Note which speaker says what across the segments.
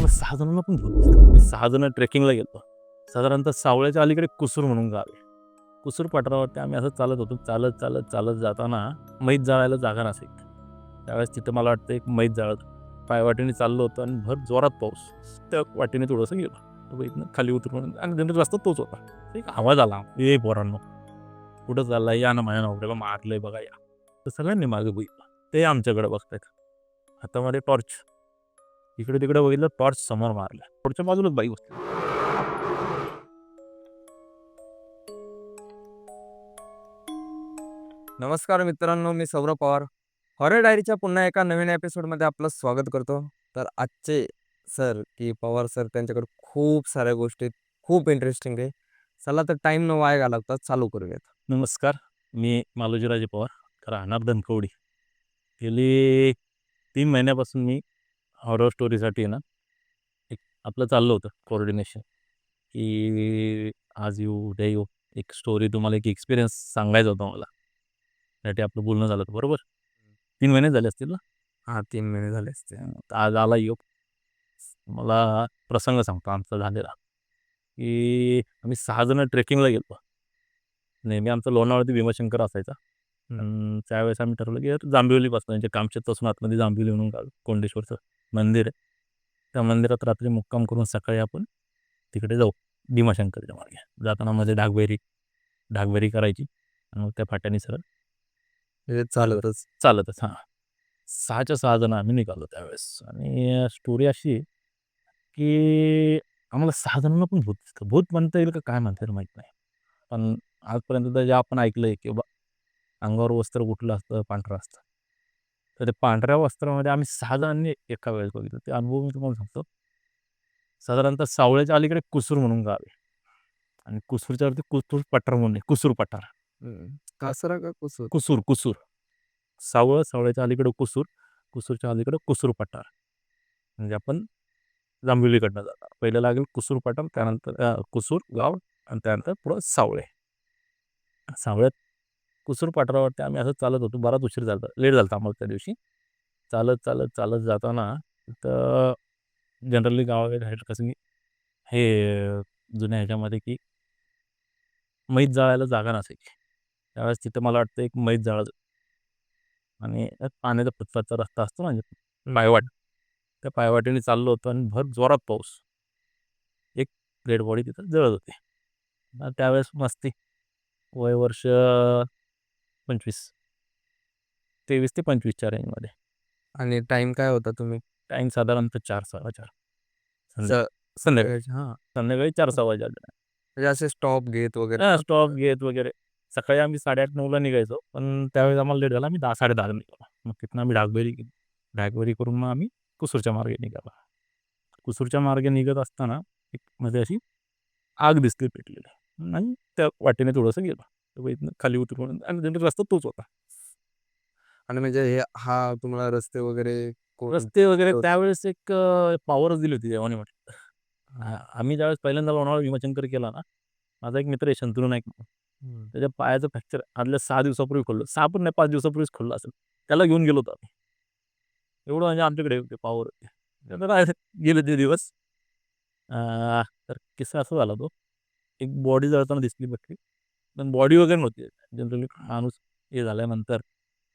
Speaker 1: आम्हाला सहा जणांना पण भूत दिसतं मी सहा जण ट्रेकिंगला गेलो साधारणतः सावळ्याच्या अलीकडे कुसूर म्हणून गाव आहे. कुसूर पठारावरती आम्ही असं चालत होतो. चालत चालत चालत जाताना मैत जाळायला जागा नसेल त्यावेळेस तिथं मला वाटतं एक मैत जाळत पायवाटेने चाललो होतो आणि भर जोरात पाऊस. त्या वाटेने थोडंसं गेलो. तर इथनं खाली उतरून आणि जनरल रस्ता तोच होता. एक आवाज आला ए पोरांनो कुठं चालला या ना माझ्या नवऱ्याला मारलंय बघा या. तर सगळ्यांनी मागे बघितलं. ते आमच्याकडे बघतायत. हातामध्ये टॉर्च. इकडे तिकडे बघितलं टॉर्च समोर मारला. पुढच्या बाजूलाच बाई बसली.
Speaker 2: नमस्कार मित्रांनो मी सौरभ पवार. हॉरर डायरीच्या पुन्हा एका नवीन एपिसोडमध्ये आपलं स्वागत करतो. तर आजचे सर की पवार सर त्यांच्याकडे खूप साऱ्या गोष्टी आहेत, खूप इंटरेस्टिंग आहे. चला तर टाइम न वाया घालवता चालू करूयात.
Speaker 1: नमस्कार मी मालोजीराजे पवार राहणार धनकवडी गेली तीन महिन्यापासून मी हॉरर स्टोरीसाठी आहे ना एक आपलं चाललं होतं कोऑर्डिनेशन की आज येऊ उद्या येऊ. एक स्टोरी तुम्हाला एक एक्सपिरियन्स सांगायचा होता मला. त्यासाठी आपलं बोलणं झालं होतं बरोबर? तीन महिने झाले असतील ना?
Speaker 2: हा तीन महिने झाले असते
Speaker 1: तर आज आला योग मला प्रसंग सांगतो आमचा झालेला. की आम्ही सहा जण ट्रेकिंगला गेलो नेहमी आमचा लोणावळ्यात भीमाशंकर असायचा. त्यावेळेस आम्ही ठरवलं की जांभिवलीपासून म्हणजे कामशेतपासून आतमध्ये जांभिवली म्हणून कोंडेश्वरचं. मंदिर आहे. त्या मंदिरात रात्री मुक्काम करून सकाळी आपण तिकडे जाऊ. भीमाशंकरच्या मार्गे जाताना मध्ये डागबेरी डागबेरी करायची. आणि मग त्या फाट्याने सरळ
Speaker 2: चालतच.
Speaker 1: चालतच हां. सहाच्या सहा जण आम्ही निघालो त्यावेळेस. आणि स्टोरी अशी की आम्हाला सहा जणांना पण भूत दिसतं भूत म्हणता येईल का काय म्हणता येईल माहीत नाही. पण आजपर्यंत तर जे आपण ऐकलं आहे की बा अंगावर वस्त्र कुठलं असतं पांढरं असतं. तर ते पांढऱ्या वस्त्रामध्ये आम्ही सहा जणांनी एका वेळेस बघितलं. ते अनुभव मी तुम्हाला सांगतो. साधारणतः सावळ्याच्या अलीकडे कुसूर म्हणून गाव आहे. आणि कुसूरच्या वरती कुसूर पठार म्हणून आहे. कुसूर पठार.
Speaker 2: कासरा का कुसूर?
Speaker 1: कुसूर कुसूर. सावळ सावळ्याच्या अलीकडं कुसूर. कुसूरच्या अलीकडं कुसूर पठार. म्हणजे आपण जांभिवलीकडनं जाणार पहिलं लागेल कुसूर पठार त्यानंतर कुसूर गाव आणि त्यानंतर पुढं सावळे. सावळ्यात कुसूर पाठरावरती आम्ही असं चालत होतो. बराच उशीर झाला लेट झाला आम्हाला त्या दिवशी. चालत चालत चालत जाताना तर जनरली गावाकडे कसं की हे जुन्या ह्याच्यामध्ये की मैत जाळायला जागा नसायची. त्यावेळेस तिथं मला वाटतं एक मैत जाळ आणि पाण्याचा फुटपाथचा रस्ता असतो ना म्हणजे पायवाट. त्या पायवाटेने चाललो होतो आणि भर जोरात पाऊस. एक डेड बॉडी तिथं जळत होती. त्यावेळेस मस्ती. वय वर्ष पंचवीस. तेवीस ते पंचवीसच्या रेंजमध्ये
Speaker 2: आणि टाइम काय होता तुम्ही?
Speaker 1: टाईम साधारणतः चार सव्वा चार संध्या-
Speaker 2: स-
Speaker 1: संध्याकाळी
Speaker 2: हा.
Speaker 1: संध्याकाळी चार सव्वा चार
Speaker 2: म्हणजे असे स्टॉप घेत वगैरे
Speaker 1: हा स्टॉप घेत वगैरे. सकाळी आम्ही साडेआठ नऊला निघायचो. पण त्यावेळेस आम्हाला लेट झाला. आम्ही दहा साडे दहाला निघालो. मग तिथनं आम्ही डागबेरी केली डागबेरी करून मग आम्ही कुसूरच्या मार्गे निघालो. कुसूरच्या मार्गे निघत असताना एक मध्ये अशी आग दिसली पेटलेली. आणि त्या वाटेने थोडंसं गेलो. इथनं खाली उतरून आणि जनरल रस्ता तोच होता.
Speaker 2: आणि म्हणजे हे हा तुम्हाला रस्ते वगैरे कोण-
Speaker 1: रस्ते वगैरे
Speaker 2: तो-
Speaker 1: त्यावेळेस एक पॉवरच दिली होती देवाने म्हटलं. आम्ही ज्यावेळेस पहिल्यांदा लोणावळा भीमाशंकर केला ना माझा एक मित्र आहे शंतनू नाईक म्हणून.
Speaker 2: हम्म.
Speaker 1: त्याच्या पायाचं फ्रॅक्चर आदल्या सहा दिवसापूर्वी खोललं. सहा पण नाही पाच दिवसापूर्वीच खोललं असेल. त्याला घेऊन गेलो होतो आम्ही. एवढं म्हणजे आमच्याकडे होते पावर होते गेले ते दिवस. अं, तर किस्सा असा झाला तो. एक बॉडी जळताना दिसली बघली पण बॉडी वगैरे नव्हती जनरली माणूस हे झाल्यानंतर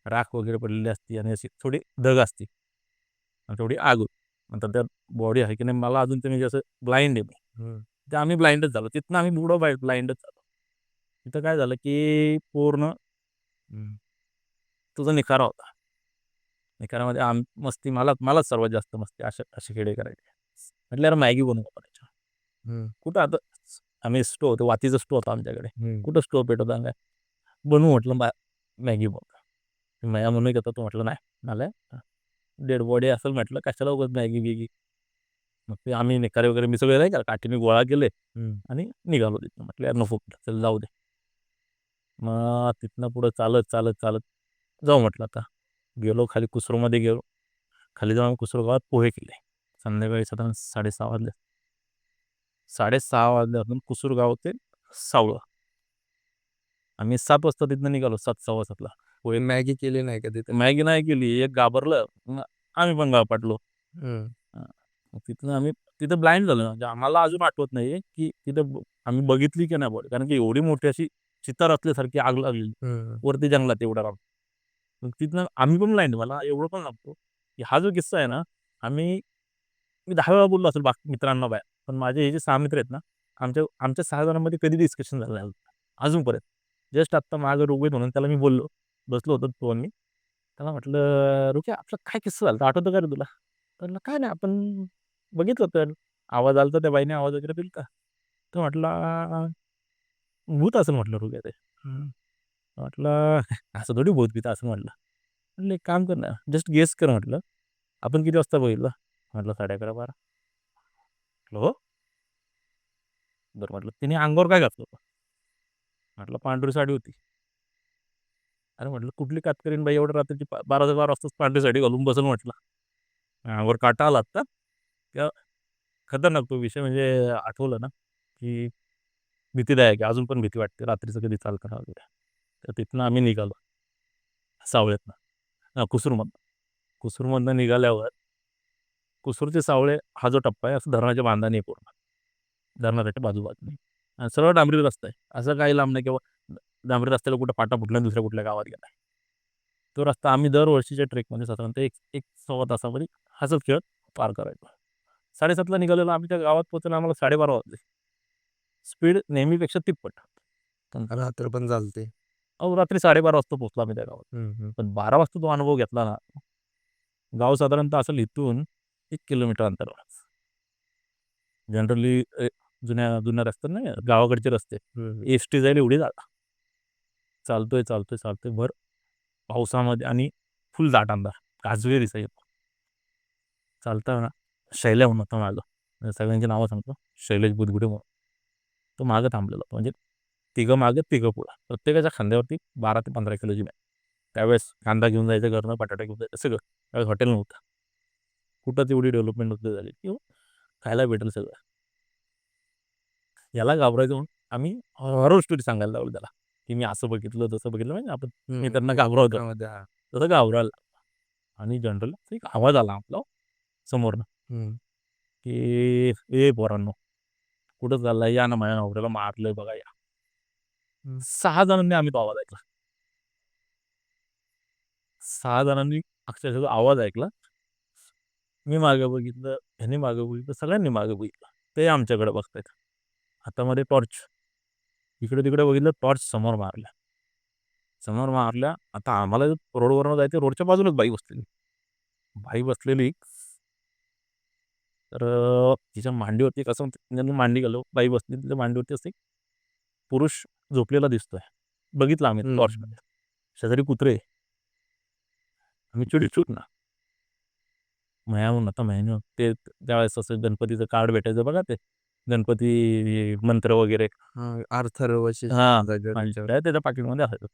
Speaker 1: राख वगैरे पडलेली असती आणि अशी थोडी धग असती आणि थोडी आग नंतर त्या बॉडी आहे की नाही मला अजून ते म्हणजे असं ब्लाइंड आहे. ते आम्ही ब्लाइंडच झालो तिथनं आम्ही बुडो बाय ब्लाइंडच झालो तिथं काय झालं की पूर्ण. तुझा निखारा होता निखारामध्ये आम मस्ती मला मलाच सर्वात जास्त मस्ती अशा असे खेडे करायचे म्हटलं यार मॅगी बनवू.
Speaker 2: हम्म.
Speaker 1: कुठं आता आम्ही स्टो होतो वातीचा स्टो होता आमच्याकडे. कुठं स्टो पेटवता काय बनवू म्हटलं मा मॅगी बनव मॅया म्हणून घेतो तो म्हटलं नाही मला डेड बॉडी असेल म्हटलं कशाला उगाच मॅगी बिगी? मग ते आम्ही निखारे वगैरे मी सगळे नाही का काठीने गोळा केले. आणि निघालो तिथनं. म्हटलं यार नको चल जाऊ दे. मग तिथनं पुढं चालत चालत चालत जाऊ म्हटलं आता. गेलो खाली कुसरूमध्ये गेलो. खाली जाऊन कुसरू गावात पोहे केले. संध्याकाळी साधारण साडेसहा वाजले. साडेसहा वाजल्यापासून कुसूर गाव ते सावळं. आम्ही सात वाजता तिथनं निघालो सात सव्वा सातला.
Speaker 2: होय मॅगी केली नाही का तिथे?
Speaker 1: मॅगी नाही केली एक घाबरलं मग आम्ही पण गाव पाटलो
Speaker 2: हम्म.
Speaker 1: मग तिथनं आम्ही तिथं ब्लाइंड झालो म्हणजे आम्हाला अजून आठवत नाही की तिथं ब- आम्ही बघितली की नाही बॉडी कारण की एवढी मोठी अशी चितार असल्यासारखी आग
Speaker 2: हम्म.
Speaker 1: वरती जंगलात एवढा राम मग तिथनं आम्ही पण ब्लाइंड मला एवढं पण लागतो की हा जो किस्सा आहे ना आम्ही मी दहा वेळा बोललो असेल बाकी मित्रांना बाहेर. पण माझे हे जे सहा मित्र आहेत ना आमच्या आमच्या सहा जणांमध्ये कधी डिस्कशन झालं नाही. अजूनपर्यंत. जस्ट आत्ता माझं रोग येत म्हणून त्याला मी बोललो. बसलो होतो तो आणि मी. त्याला म्हटलं रुके आपलं काय किस्सा झाला? आठवतं का रे तुला? तर काय नाही आपण बघितलं तर. आवाज आला तर त्या बाईने आवाज वगैरे दिला का तर म्हटलं भूत असेल म्हटलं रुके ते. म्हटलं असं थोडी भूत पिता असं म्हटलं. म्हटलं एक काम कर ना जस्ट गेस कर म्हटलं. आपण किती वाजता बघितलं? म्हटलं साडे अकरा बारा. म्हटलं हो बरं म्हटलं तिने अंगावर काय घातलं म्हटलं पांढरी साडी होती. अरे म्हटलं कुठली कातकरीन बाई एवढं रात्रीची बारा ते बारा वाजताच पांढरी साडी घालून बसून म्हटलं. अंगावर काटा आला आत्ता त्या खतरनाक तो विषय म्हणजे आठवलं ना की भीतीदायक आहे अजून पण भीती वाटते रात्रीचं कधी चाल करा वगैरे. तर तिथनं आम्ही निघालो. सावळ्यातनं हा, कुसूरमधनं. कुसूरमधनं निघाल्यावर कुसूरचे सावळे हा जो टप्पा आहे असं धरणाच्या बांधाने पूर्ण. धरणाच्या बाजूबाजूने. आणि सरळ डांबरी रस्ता आहे. असं काही लांब नाही किंवा डांबरी रस्त्याला कुठं पाटा फुटला दुसऱ्या कुठल्या गावात गेला. तो रस्ता आम्ही दरवर्षीच्या ट्रेकमध्ये साधारणतः एक एक सव्वा तासामध्ये हसत खेळत पार करायचो. साडेसातला निघालेलो आम्ही त्या गावात पोहोचायला आम्हाला साडेबारा वाजले. स्पीड नेहमीपेक्षा तिप्पट.
Speaker 2: रात्र पण चालते.
Speaker 1: अहो रात्री साडेबारा वाजता पोहोचलो आम्ही त्या गावात. पण बारा वाजता तो अनुभव घेतला ना. गाव साधारणतः असं इथून एक किलोमीटर अंतरावर? जनरली जुन्या जुन्या रस्त्यात नाही का, गावाकडचे रस्ते. एस टी जाईल एवढी जागा. चालतोय चालतोय चालतोय. भर पावसामध्ये आणि फुल दाट अंधार. काजवे दिसायचे चालताना शैल्या म्हणून होता मागं. म्हणजे सगळ्यांची नावं सांगतो. शैलेश बुदगुडे म्हणून. तो मागं थांबलेला. होता म्हणजे तिघं मागं तिघं पुढं. प्रत्येकाच्या खांद्यावरती बारा ते पंधरा किलोची बॅग. त्यावेळेस कांदा घेऊन जायचं घरनं बटाटा घेऊन जायचं सगळं. त्यावेळेस हॉटेल नव्हतं. कुठं तेवढी डेव्हलपमेंट होती झाली किंवा खायला भेटेल सगळं याला घाबरायचं म्हणून आम्ही हॉरर स्टोरी सांगायला लावली त्याला की मी असं बघितलं तसं बघितलं म्हणजे आपण मी. त्यांना घाबरवतो
Speaker 2: हा.
Speaker 1: तसं घाबरायला. आणि जनरल एक आवाज आला आपला समोरनं
Speaker 2: हम्म.
Speaker 1: की ए पोरांनो कुठं चाललाय या ना माझ्या नवऱ्याला मारलंय बघा या. सहा जणांनी आम्ही तो आवाज ऐकला सहा जणांनी अक्षरशः आवाज ऐकला मी मागे बघितलं ह्याने मागे बघितलं सगळ्यांनी मागे बघितलं. ते आमच्याकडे बघतायत. हातामध्ये टॉर्च. इकडे तिकडे बघितलं टॉर्च समोर मारल्या. समोर मारल्या आता आम्हाला रोडवरनं जायचं रोडच्या बाजूलाच बाई बसलेली. बाई बसलेली. तर अं, तिच्या मांडीवरती कसं त्यांनी मांडी घालो बाई बसली तिच्या मांडीवरती असते पुरुष झोपलेला दिसतोय. बघितलं आम्ही. टॉर्चमध्ये शेजारी कुत्रे. आम्ही चिडचिड ना. म्हणून आता महिने ते त्यावेळेस असं गणपतीचं कार्ड भेटायचं बघा ते गणपती मंत्र वगैरे.
Speaker 2: हा,
Speaker 1: हा,
Speaker 2: जागेवर
Speaker 1: आणि
Speaker 2: त्याच्यावर.
Speaker 1: त्या त्याच्या पाकिटमध्ये असायचं.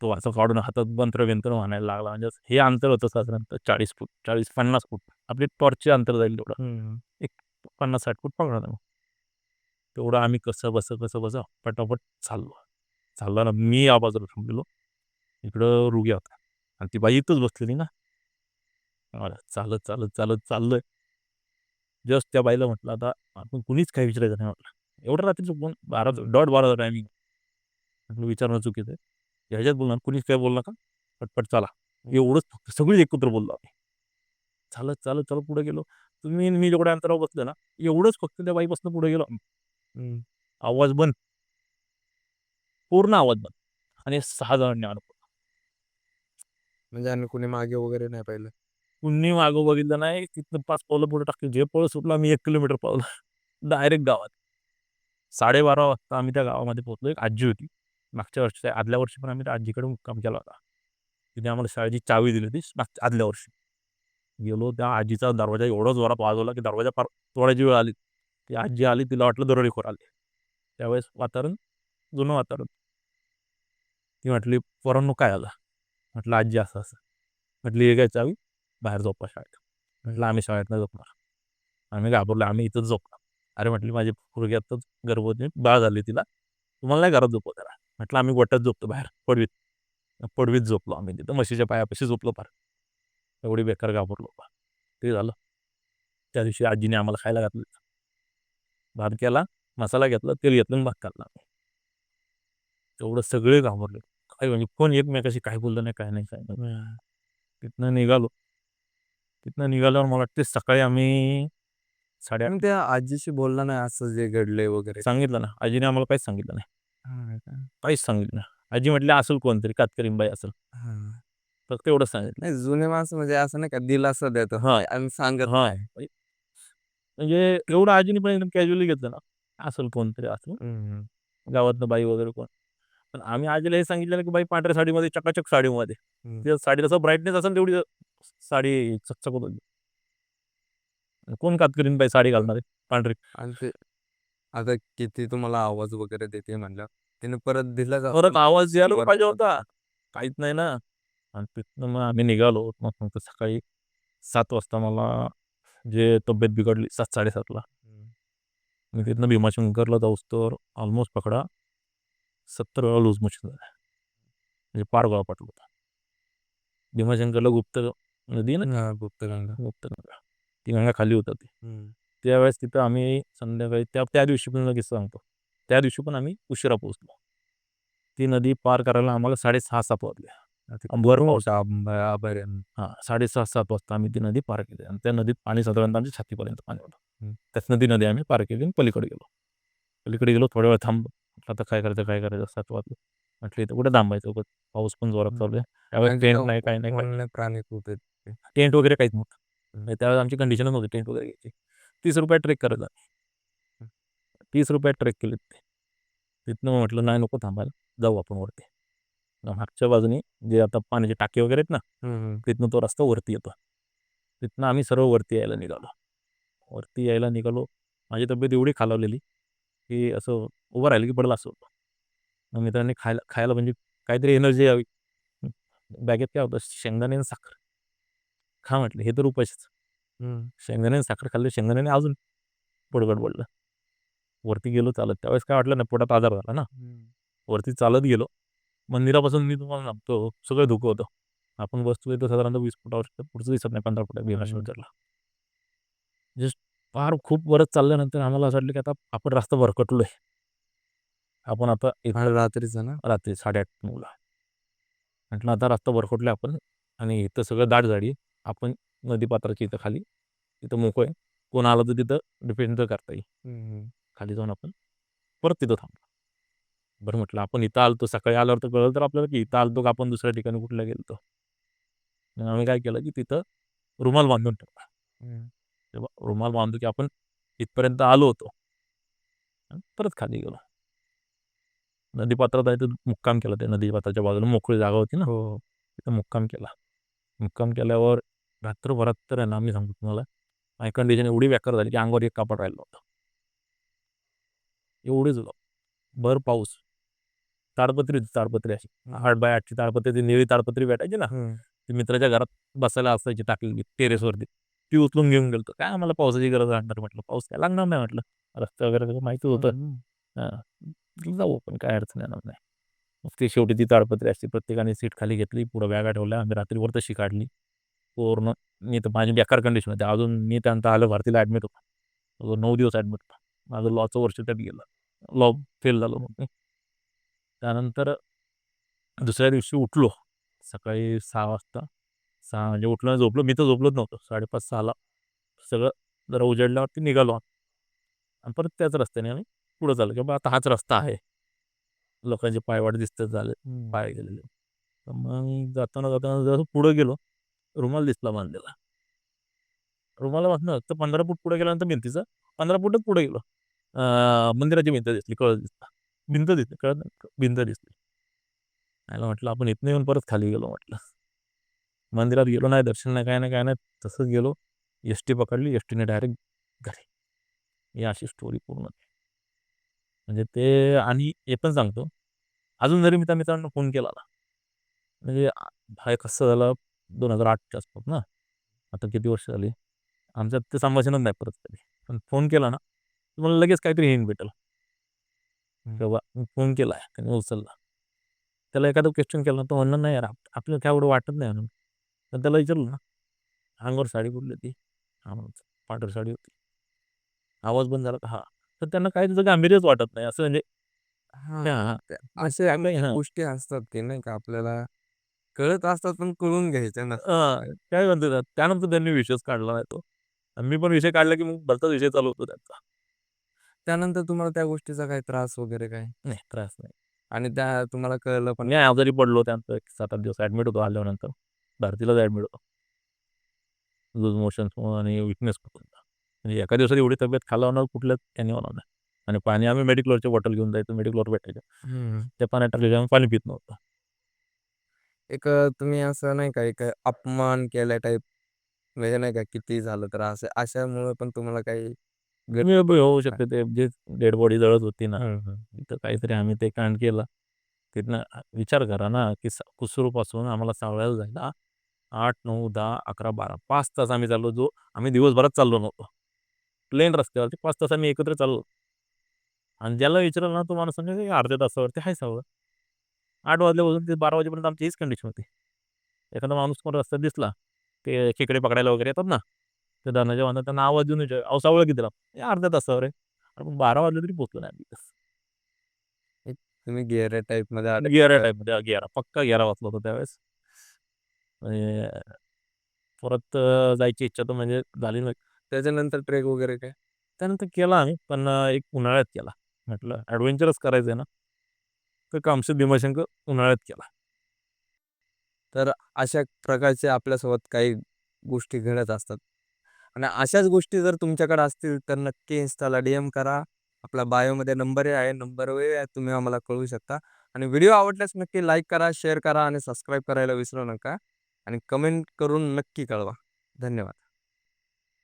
Speaker 1: तो असं काढून हातात मंत्र विंत्र म्हणायला लागला. म्हणजे हे अंतर होतं साधारणतः चाळीस फूट चाळीस पन्नास फूट. आपली टॉर्चचे अंतर जाईल तेवढं. पन्नास साठ फूट पकडा मग. तेवढं आम्ही कसं बसं कसं बसं पटापट चाललो. चाललो ना मी या बाजूला थांबलेलो. इकडं रुग्या होता आणि ती बाई इथंच बसलेली ना. मला चालत चालत चालत चाललोय. जस्ट त्या बाईला म्हटलं आता आपण कुणीच काही विचारायचं नाही म्हटलं. एवढं रात्रीचं कोण बारा डॉट बारा टायमिंग म्हटलं विचारणं चुकीचं आहे. ह्याच्यात बोलणार कुणीच काय बोलणार का पटपट चला. एवढंच फक्त सगळीच एकत्र बोललो आम्ही. चालत चालत चालत पुढे गेलो. तुम्ही मी जेवढ्या अंतरावर बसलो ना एवढंच फक्त त्या बाईपासून पुढे गेलो. आवाज बंद. पूर्ण आवाज बंद. आणि सहा जणांनी अनुभव
Speaker 2: म्हणजे आणि कोणी मागे वगैरे नाही पाहिलं.
Speaker 1: कुणी मागं बघितलं नाही तिथनं पाच पावलं पुढे टाकली. जे पळ सुटलं आम्ही एक किलोमीटर पावलं डायरेक्ट गावात. साडेबारा वाजता आम्ही त्या गावामध्ये पोहोचलो. एक आजी होती. मागच्या वर्षी आदल्या वर्षी पण आम्ही त्या आजीकडे मुक्काम केला होता. तिने आम्हाला शाळेची चावी दिली होती मागच्या आदल्या वर्षी. गेलो त्या आजीचा दरवाजा एवढा जोरात वाजवला की दरवाजा पार तोडायची वेळ आली. ती आजी आली तिला वाटलं दरोडेखोर आले. त्यावेळेस वातावरण जुनं वातावरण. ती म्हटली पोरांनो काय आलं म्हटलं आजी असं असं. म्हटली हे काय चावी? बाहेर झोपा शाळेत. म्हटलं आम्ही शाळेत नाही झोपणार. आम्ही घाबरलो आम्ही इथंच झोपणार. अरे म्हटली माझी पोरगी आत्ताच गर्भवती बाळ झाली तिला. तुम्हाला नाही घरात झोपव त्याला म्हटलं आम्ही गोट्यात झोपतो बाहेर पडवीत. पडवीत झोपलो आम्ही तिथं म्हशीच्या पायापाशी झोपलो फार. एवढी बेकार घाबरलो बा. ते झालं. त्या दिवशी आजीने आम्हाला खायला घातलं. भात केला मसाला घेतला तेल घेतलं आणि भात काढला तेवढं सगळे घाबरले. काय म्हणजे कोण एकमेकाशी काय बोललं नाही काय नाही काय नाही. तिथनं निघालो. तिथनं निघाल्यावर मला वाटते सकाळी आम्ही साडे
Speaker 2: आणि त्या आजीशी बोलला नाही असं जे घडलंय वगैरे.
Speaker 1: सांगितलं ना. आजीने आम्हाला काहीच सांगितलं नाही.
Speaker 2: हा का?
Speaker 1: काहीच सांगितलं नाही. आजी म्हटले असेल कोणतरी कातकरीमबाई असेल.
Speaker 2: हा.
Speaker 1: फक्त एवढं सांगितलं.
Speaker 2: नाही जुने माणसं म्हणजे असं नाही का दिलासा देतो.
Speaker 1: हा.
Speaker 2: आणि सांगत
Speaker 1: हा.
Speaker 2: नाही.
Speaker 1: म्हणजे एवढं आजीने पण एकदम कॅज्युअली घेतलं ना. असेल कोणतरी असं
Speaker 2: हम्म.
Speaker 1: गावातनं बाई वगैरे कोण. पण आम्ही आजीला हे सांगितलं की बाई पांढऱ्या साडीमध्ये चकाचक साडीमध्ये.
Speaker 2: हम्म.
Speaker 1: त्या साडी जसं ब्राईटनेस असेल तेवढी साडी चकचकत होती कोण कातकरीन बाई साडी घालणार? पांढरी.
Speaker 2: आणि ते आता किती तुम्हाला आवाज वगैरे देते म्हणलं. त्याने परत दिला का
Speaker 1: परत आवाज यायला पाहिजे होता. काहीच नाही ना. आणि तिथनं मग आम्ही निघालो. मग मग सकाळी सात वाजता मला जे तब्येत बिघडली सात साडेसातला.
Speaker 2: हम्म.
Speaker 1: मी तिथनं भीमाशंकरला जाऊस तर ऑलमोस्ट पकडा. सत्तर वेळा लूज मोशन झाला. म्हणजे पार गोळा पाटला होता. भीमाशंकरला गुप्त नदी ना
Speaker 2: हा, गुप्तगंगा.
Speaker 1: गुप्त गंगा ती गंगा खाली होता ती
Speaker 2: हम्म.
Speaker 1: त्यावेळेस तिथं आम्ही संध्याकाळी त्या त्या दिवशी पण लगेच सांगतो. त्या दिवशी पण आम्ही उशिरा पोहोचलो. ती नदी पार करायला आम्हाला साडेसहा सात वाजले. हां साडेसहा सात वाजता आम्ही ती नदी पार केली. आणि त्या नदीत पाणी साधारणतः आमच्या छातीपर्यंत पाणी होतं.
Speaker 2: हम्म.
Speaker 1: त्याच नदी नदी आम्ही पार केली आणि पलीकडे गेलो. पलीकडे गेलो थोड्या वेळ थांब म्हटलं आता काय करायचं काय करायचं? सात वाजलं. म्हटलं इथं कुठे थांबायचं? उगाच पाऊस पण जोरात चालू आहे. त्यावेळेस टेंट नाही काय नाही
Speaker 2: वन्य प्राणी खूप आहेत ते.
Speaker 1: टेंट वगैरे काहीच नव्हतं. म्हणजे त्यावेळेस आमची कंडिशनच नव्हती टेंट वगैरे घ्यायची. तीस रुपये ट्रेक करायचा. तीस रुपयात ट्रेक केले ते तिथनं मग म्हटलं नाही नको थांबायला. जाऊ आपण वरती. मग मागच्या बाजूने जे आता पाण्याचे टाके वगैरे आहेत ना
Speaker 2: हम्म.
Speaker 1: तिथनं तो रस्ता वरती येतो. तिथनं आम्ही सर्व वरती यायला निघालो. वरती यायला निघालो. माझी तब्येत एवढी खालावलेली की असं उभं राहिलं की पडलं असं होतं. मग मित्रांनी खायला खायला म्हणजे काहीतरी एनर्जी यावी. बॅगेत काय होतं शेंगदाणे आणि साखर. खा म्हटलं हे तर उपाशीच. शेंगदाणे आणि साखर खाल्ले शेंगदाणे अजून पोट गडबडलं वरती गेलो चालत. त्यावेळेस काय वाटलं नाही पोटात आजार झाला ना. वरती चालत गेलो. मंदिरापासून मी तुम्हाला सांगतो सगळं धुकं होतं. आपण बसतोय तर साधारणतः वीस फुटावर तर पुढचं दिसत नाही पंधरा फुटा भीमाशंकरला जस्ट फार खूप बरंच चालल्यानंतर आम्हाला असं वाटलं की आता आपण रस्ता भरकटलोय. आपण आता
Speaker 2: आणि रात्रीचं ना
Speaker 1: रात्री साडेआठ नऊला. म्हटलं आता रस्ता भरकटले आपण आणि इथं सगळं दाट झाडी. आपण नदीपात्राच्या इथं खाली तिथं मोकळं आहे. कोण आलं तर तिथं डिपेंड तर करता येईल. खाली जाऊन आपण परत तिथं थांबलो बरं म्हटलं आपण इथं आलतो सकाळी आल्यावर तर कळलं तर आपल्याला की इथं आलतो का आपण दुसऱ्या ठिकाणी कुठल्या गेलतो. आम्ही काय केलं की तिथं रुमाल बांधून ठेवला. तेव्हा रुमाल बांधतो की आपण इथपर्यंत आलो होतो. परत खाली गेलो. नदीपात्रात आहे तर मुक्काम केला त्या नदीपात्राच्या बाजूला. मोकळी जागा होती ना.
Speaker 2: हो.
Speaker 1: तिथं मुक्काम केला. मुक्काम केल्यावर रात्रभरात तर आहे ना मी सांगतो तुम्हाला माझी कंडिशन एवढी बेकार झाली की अंगावर एक कापड राहिलं होतं एवढीच भर पाऊस. ताडपत्री होती ताडपत्री अशी. आठ बाय आठची ताडपत्री ती निळी ताडपत्री भेटायची ना. ती मित्राच्या घरात बसायला असायची टाकलेली टेरेसवरती ती उचलून घेऊन गेलतो. काय आम्हाला पावसाची गरज लागणार म्हटलं पाऊस काय लागणार नाही म्हटलं. रस्ते वगैरे माहिती होतं. जाऊ पण काय अडचण येणार नाही. मग ते शेवटी ती ताडपत्री असते. प्रत्येकाने सीट खाली घेतली पुढं बॅगा ठेवल्या आम्ही रात्रीवर तशी काढली. पूर्ण मी तर माझी बेकार कंडिशन होती अजून मी त्यानंतर आलं भारतीला ॲडमिट होता. अजून नऊ दिवस ॲडमिट होता. माझं लॉचं वर्ष त्यात गेलं. लॉ फेल झालो मग मी. त्यानंतर दुसऱ्या दिवशी उठलो. सकाळी सहा वाजता. सहा म्हणजे उठलो आणि झोपलो. मी तर झोपलोच नव्हतो. साडेपाच सहाला. सगळं जरा उजडल्यावरती निघालो आणि परत त्याच रस्त्याने आम्ही पुढं चाललो की बा आता हाच रस्ता आहे. लोकांचे पायवाट दिसतात झाले. पाय गेलेले. तर मग जाताना जाताना जसं पुढं गेलो रुमाल दिसला बांधलेला. रुमाला वाचणार तर पंधरा फूट पुढे गेल्यानंतर भिंतीचा पंधरा फूटच पुढे गेलो. मंदिराची भिंत दिसली कळत दिसला. भिंत दिसली कळत नाही भिंत दिसली. आयला म्हटलं आपण इथनं येऊन परत खाली गेलो म्हटलं. मंदिरात गेलो नाही दर्शन नाही काय नाही काय नाही तसंच गेलो. एस टी पकडली एस टीने डायरेक्ट घरी. ही अशी स्टोरी पूर्ण. म्हणजे ते आणि हे पण सांगतो. अजून जरी मी त्या मित्रांना फोन केला ना म्हणजे आ- हा कसं झालं? दोन हजार आठच्या आसपास ना. आता किती वर्ष झाली? आमच्यात ते संभाषणच नाही परत कधी. पण फोन केला ना तर मला लगेच काहीतरी हिंग भेटेल. तेव्हा फोन केला त्याने उचलला. त्याला एखादं क्वेश्चन केलं तर म्हणलं नाही यार आप- आपल्याला काय एवढं वाटत नाही म्हणून. तर त्याला विचारलं ना अंगावर साडी कुठली ती हा म्हणतो पांढरी साडी होती. आवाज बंद झाला का हा. तर त्यांना काही त्याचं गांभीर्यच वाटत नाही असं म्हणजे
Speaker 2: हां. त्या
Speaker 1: हां.
Speaker 2: गोष्टी असतात की नाही का आपल्याला कळत असतात पण कळून घ्यायच्या नसतात.
Speaker 1: हां, काय म्हणतात ना, त्यानंतर त्यांनी विषयच काढला नाही तो. आणि मी पण विषय काढला की मग भलताच विषय चालू होतो त्यांचा.
Speaker 2: त्यानंतर तुम्हाला त्या गोष्टीचा काही त्रास वगैरे काय?
Speaker 1: नाही, त्रास नाही.
Speaker 2: आणि त्या तुम्हाला कळलं पण
Speaker 1: मी आजारी पडलो त्यानंतर 7-8 दिवस ॲडमिट होतो आल्यानंतर. भारतीलाच ॲडमिट होतो. लूज मोशन्स आणि वीकनेस. म्हणजे एका दिवसात एवढी तब्येत खालावणार कुठल्याच याने होणार नाही. आणि पाणी आम्ही मेडिक्लोरची बॉटल घेऊन जायचो. मेडिक्लोर भेटायच्या.
Speaker 2: हं.
Speaker 1: त्या पाण्यात टाकल्याशिवाय आम्ही पाणी पित नव्हतो.
Speaker 2: एक तुम्ही असं नाही का एक अपमान केल्या टाइप म्हणजे नाही का किती झालं तर असं अशामुळे पण तुम्हाला काही गट
Speaker 1: मी होऊ शकते ते जे डेड बॉडी जळत होती ना,
Speaker 2: हं, हं.
Speaker 1: तिथं काहीतरी आम्ही ते कांड केलं. तिथनं विचार करा ना, की स कुसूरपासून आम्हाला सावळ्याला जायला 8, 9, 10, 11, 12 5 तास आम्ही चाललो. जो आम्ही दिवसभरात चाललो नव्हतो. प्लेन रस्त्यावरती 5 तास आम्ही एकत्र चाललो. आणि ज्याला विचारलं ना, तो माणूस सांगेल अर्ध्या तासावरती आहे सावळं. 8 वाजल्यापासून ते 12 वाजेपर्यंत आमची हीच कंडिशन होती. एखादा माणूस कोण रस्त्यात दिसला, ते खेकडे पकडायला वगैरे येतात ना, ते धनाच्या बांधात त्यांना आवाज देऊन विचार "अहो सावळं कितीला?" "हे अर्ध्या तासावर आहे." आपण 12 वाजले तरी पोहोचलो नाही आम्ही.
Speaker 2: तुम्ही गेअर टाइपमध्ये अडक
Speaker 1: गेअरा टाइपमध्ये गेअरा पक्का गेअरा वाचला होता त्यावेळेस. परत जायची इच्छा तर म्हणजे झाली नाही.
Speaker 2: त्याच्यानंतर ट्रेक वगैरे काय?
Speaker 1: त्यानंतर केला आम्ही, पण अ, एक उन्हाळ्यात केला. म्हटलं ॲडव्हेंचरच करायचं आहे ना, तर कामशेत भीमाशंकर उन्हाळ्यात केला.
Speaker 2: तर अशा प्रकारचे आपल्यासोबत काही गोष्टी घडत असतात. आणि अशाच गोष्टी जर तुमच्याकडे असतील तर नक्की Instaला डी-एम करा. आपला बायोमध्ये नंबरही आहे. नंबरवर तुम्ही आम्हाला कळवू शकता. आणि व्हिडिओ आवडल्यास नक्की लाईक करा, शेअर करा आणि सबस्क्राईब करायला विसरू नका. आणि कमेंट करून नक्की कळवा. धन्यवाद.